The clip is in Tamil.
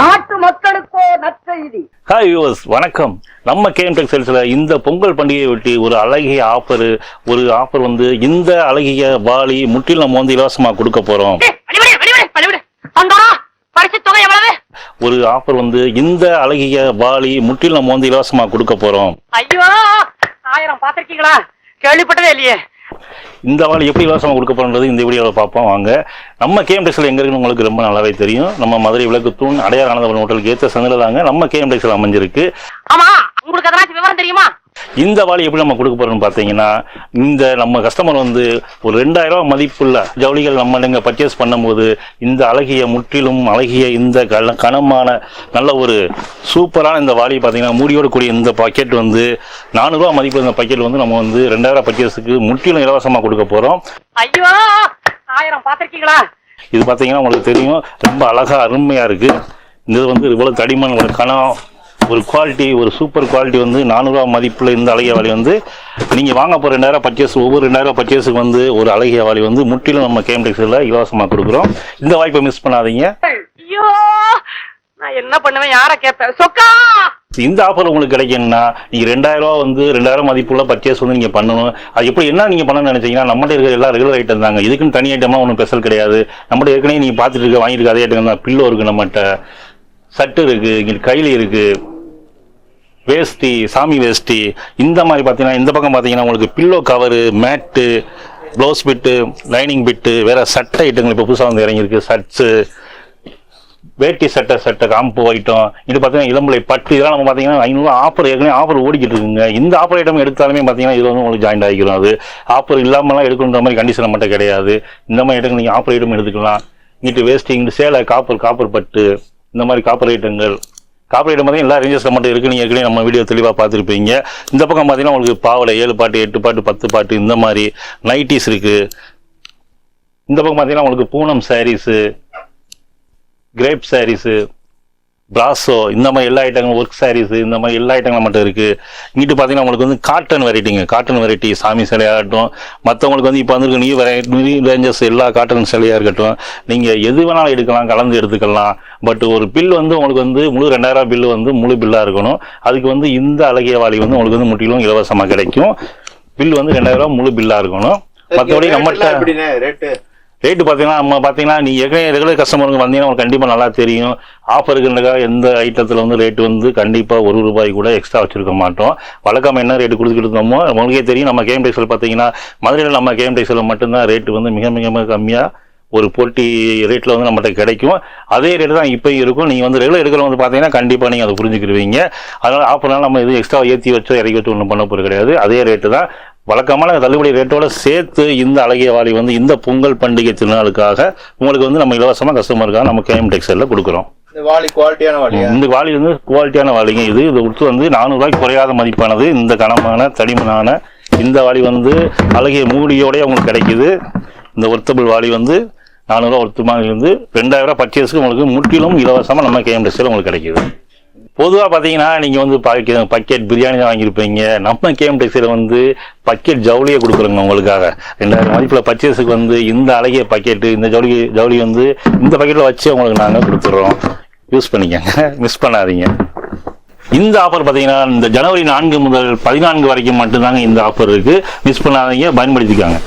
நாட்டு மக்களுக்கோ நற்செய்தி. ஹாய் வியூவர்ஸ் வணக்கம். நம்ம கேஎம் டெக்ஸ்டைல்ஸில் இந்த பொங்கல் பண்டிகையை ஒட்டி ஒரு அழகிய ஆஃபர் ஒரு ஆஃபர் வந்து இந்த அழகிய வாளி முற்றிலும் நம்ம வந்து இலவசமாக கொடுக்க போகிறோம் ஒரு ஆஃபர் வந்து இந்த அழகிய வாளி முற்றிலும் நம்ம வந்து இலவசமாக கொடுக்க போகிறோம் ஐயோ ஆயிரம் பாத்திருக்கீங்களா கேள்விப்பட்டதே இல்லையே. இந்த ஆள் எப்படி இலவசமாக கொடுக்க போகிறோன்றது இந்த வீடியோவில் பார்ப்போம். வாங்க. நம்ம கேஎம்டெக்ஸில் எங்கே இருக்குன்னு உங்களுக்கு ரொம்ப நல்லாவே தெரியும். நம்ம மதுரை விளக்கு தூண் அடையார் ஆனந்தபுரம் ஹோட்டலுக்கு ஏற்ற சந்தில் தாங்க நம்ம கேஎம்டெக்ஸில் அமைஞ்சிருக்கு. ஆமா உங்களுக்கு எதனாச்சும் விவரம் தெரியுமா? இந்த வாளி எப்படி நம்ம கொடுக்க போறோம்னு பார்த்தீங்கன்னா இந்த நம்ம கஸ்டமர் வந்து ஒரு ரெண்டாயிரம் ரூபாய் மதிப்புள்ள ஜவுளிகள் நம்ம நீங்க பர்ச்சேஸ் பண்ணும்போது இந்த அழகிய முற்றிலும் அழகிய இந்த கன- கனமான நல்ல ஒரு சூப்பரான இந்த வாளி பார்த்தீங்கன்னா மூடியோட கூடிய இந்த பாக்கெட் வந்து நானூறுரூவா மதிப்புள்ள இந்த பாக்கெட் வந்து நம்ம வந்து ரெண்டாயிரம் பர்ச்சேஸுக்கு முற்றிலும் இலவசமாக கொடுக்க போகிறோம் ஐயோ! ஆயிரம் பாத்திருக்கீங்களா இது பார்த்தீங்கன்னா உங்களுக்கு தெரியும் ரொம்ப அழகா அருமையாக இருக்குது இந்த இது வந்து இவ்வளோ தடிமன் ஒரு கனம். ஒரு குவாலிட்டி ஒரு சூப்பர் குவாலிட்டி வந்து நானூறுரூவா மதிப்பில் இந்த அழகிய வாளி வந்து நீங்கள் வாங்க போகிற ரெண்டாயிரம் பர்ச்சேஸ் ஒவ்வொரு ரெண்டாயிரம் பர்ச்சேஸுக்கு வந்து ஒரு அழகிய வாளி வந்து முற்றிலும் நம்ம கேம் டெக்ஸில் இலவசமாக கொடுக்குறோம். இந்த வாய்ப்பை மிஸ் பண்ணாதீங்க. ஐயோ நான் என்ன பண்ணுவேன்? யார கேட்பேன்? சொக்கா! இந்த ஆஃபர் உங்களுக்கு கிடைக்கணும்னா நீங்கள் ரெண்டாயிரம் ரூபா வந்து ரெண்டாயிரம் மதிப்புள்ள பர்ச்சேஸ் வந்து நீங்கள் பண்ணணும். அது எப்படி என்ன நீங்கள் பண்ணணும்னு நினைச்சீங்கன்னா நம்மகிட்ட இருக்கிற எல்லா ரெகுலர் ஐட்டம் தாங்க. இதுக்குன்னு தனி ஐட்டமாக ஒன்றும் ஸ்பெஷல் கிடையாது. நம்மகிட்ட ஏற்கனவே நீங்கள் பார்த்துட்டு இருக்க வாங்கியிருக்க அதே ஐட்டம் தான். பில்லோ இருக்குது நம்மகிட்ட. சட்டு இருக்குது இங்கே கைலி இருக்குது வேஷ்டி சாமி வேஷ்டி இந்த மாதிரி பார்த்தீங்கன்னா இந்த பக்கம் பார்த்தீங்கன்னா உங்களுக்கு pillow cover mat blouse bit lining bit வேற சட்டை ஐட்டங்கள் இப்போ புதுசாக வந்து இறங்கியிருக்கு. சட்ஸு வேட்டி சட்டை சட்டை காம்போ ஐட்டம் இது பார்த்தீங்கன்னா இளம்பலை பட்டு இதெல்லாம் நம்ம பார்த்தீங்கன்னா ஐநூறு ஆஃபர் ஏற்கனவே ஆஃபர் ஓடிக்கிட்டு இருக்குங்க. இந்த ஆஃபர் ஐட்டம் எடுத்தாலுமே பார்த்தீங்கன்னா இது வந்து உங்களுக்கு ஜாயின் ஆகிக்கிறோம் அது ஆஃபர் இல்லாமலாம் எடுக்கணுன்ற மாதிரி கண்டிஷன் மட்டும் கிடையாது. இந்த மாதிரி ஐட்டங்கள் நீங்கள் ஆஃபர் ஐட்டம் எடுத்துக்கலாம். இங்கிட்டு வேஸ்ட் இங்கிட்டு சேலை காப்பர் காப்பர் பட்டு இந்த மாதிரி காப்பர் ஐட்டங்கள் காப்பீடு பார்த்தீங்கன்னா எல்லா ரேஞ்சஸ் மட்டும் இருக்குது நீங்கள் ஏற்கனவே நம்ம வீடியோ தெளிவாக பார்த்துருப்பீங்க. இந்த பக்கம் பார்த்தீங்கன்னா உங்களுக்கு பாவலை ஏழு பாட்டு எட்டு பாட்டு பத்து பாட்டு இந்த மாதிரி நைட்டிஸ் இருக்குது இந்த பக்கம் பார்த்தீங்கன்னா உங்களுக்கு பூனம் சாரீஸு கிரேப் சாரீஸு பிராசோ இந்த மாதிரி எல்லா ஐட்டங்களும் ஒர்க் சாரீஸ் இந்த மாதிரி எல்லா ஐட்டங்களும் மட்டும் இருக்குது இங்கிட்டு பார்த்தீங்கன்னா உங்களுக்கு வந்து காட்டன் வெரைட்டிங்க காட்டன் வெரைட்டி சாமி சிலையாகட்டும் மற்றவங்களுக்கு வந்து இப்போ வந்துருக்க நியூ வெரைட்டி நியூ ரேஞ்சஸ் எல்லா காட்டன் சிலையாக இருக்கட்டும். நீங்கள் எது வேணாலும் எடுக்கலாம் கலந்து எடுத்துக்கலாம். பட் ஒரு பில் வந்து உங்களுக்கு வந்து முழு ரெண்டாயிரம் பில்லு வந்து முழு பில்லாக இருக்கணும். அதுக்கு வந்து இந்த அழகிய வாளி வந்து உங்களுக்கு வந்து முற்றிலும் இலவசமாக கிடைக்கும். பில் வந்து ரெண்டாயிரம் முழு பில்லாக இருக்கணும். மற்றபடி நம்மகிட்ட ரேட்டு ரேட்டு பார்த்தீங்கன்னா நம்ம பார்த்தீங்கன்னா நீ ஏற்கனவே ரெகுலர் கஸ்டமருக்கு வந்தீங்கன்னா உங்களுக்கு கண்டிப்பாக நல்லா தெரியும். ஆஃபருக்குன்றக்காக எந்த ஐட்டத்தில் வந்து ரேட்டு வந்து கண்டிப்பாக ஒரு ரூபாய் கூட எக்ஸ்ட்ரா வச்சுருக்க மாட்டோம். வழக்கம் என்ன ரேட்டு கொடுத்துக்கிட்டு இருந்தோமோ உங்களுக்கே தெரியும். நம்ம கேம் டேக்ஸில் பார்த்தீங்கன்னா மதுரையில் நம்ம கேம் டேக்ஸில் மட்டும்தான் ரேட்டு வந்து மிக மிக மிக கம்மியாக ஒரு போட்டி ரேட்டில் வந்து நம்மகிட்ட கிடைக்கும். அதே ரேட்டு தான் இப்போ இருக்கும். நீங்கள் வந்து ரெகுலர் எடுக்கிறவங்க வந்து பார்த்தீங்கன்னா கண்டிப்பாக நீங்கள் அதை புரிஞ்சுக்கிடுவீங்க அதனால் ஆஃபர்னால் நம்ம எதுவும் எக்ஸ்ட்ரா ஏற்றி வச்சோ இறக்கி வச்சோ ஒன்றும் பண்ண போகிறது கிடையாது. அதே ரேட்டு தான் வழக்கமான தள்ளுபடி ரேட்டோட சேர்த்து இந்த அழகிய வாளி வந்து இந்த பொங்கல் பண்டிகை திருநாளுக்காக உங்களுக்கு வந்து நம்ம இலவசமாக கஸ்டமருக்காக நம்ம கேஎம் டெக்ஸ்டைலில் கொடுக்குறோம். இந்த குவாலிட்டியான வாளியா? இந்த வாளி வந்து குவாலிட்டியான வாளிங்க. இது இது உடுத்து வந்து நானூறுரூவாய்க்கு குறையாத மதிப்பானது. இந்த கனமான தடிமனான இந்த வாளி வந்து அழகிய மூடியோடய உங்களுக்கு கிடைக்குது. இந்த ஒர்த்தபிள் வாளி வந்து நானூறுரூவா ஒருத்தமாக வந்து ரெண்டாயிரம் ரூபாய் பர்ச்சேஸ்க்கு உங்களுக்கு முற்றிலும் இலவசமாக நம்ம கேஎம் டெக்ஸ்டைல் உங்களுக்கு கிடைக்குது. பொதுவாக பார்த்தீங்கன்னா நீங்கள் வந்து பாக்கெட் பக்கெட் பிரியாணி தான் வாங்கியிருப்பீங்க. நம்ம கேம் டெக்ஸில் வந்து பக்கெட் ஜவுளியை கொடுக்குறோங்க உங்களுக்காக. ரெண்டாயிரம் மதிப்பில் பர்ச்சேஸுக்கு வந்து இந்த அழகிய பக்கெட்டு இந்த ஜவுளி ஜவுளி வந்து இந்த பக்கெட்டில் வச்சு உங்களுக்கு நாங்கள் கொடுத்துட்றோம். யூஸ் பண்ணிக்கங்க. மிஸ் பண்ணாதீங்க. இந்த ஆஃபர் பார்த்தீங்கன்னா இந்த ஜனவரி நான்கு முதல் பதினான்கு வரைக்கும் மட்டும்தாங்க இந்த ஆஃபர் இருக்குது மிஸ் பண்ணாதீங்க பயன்படுத்திக்காங்க.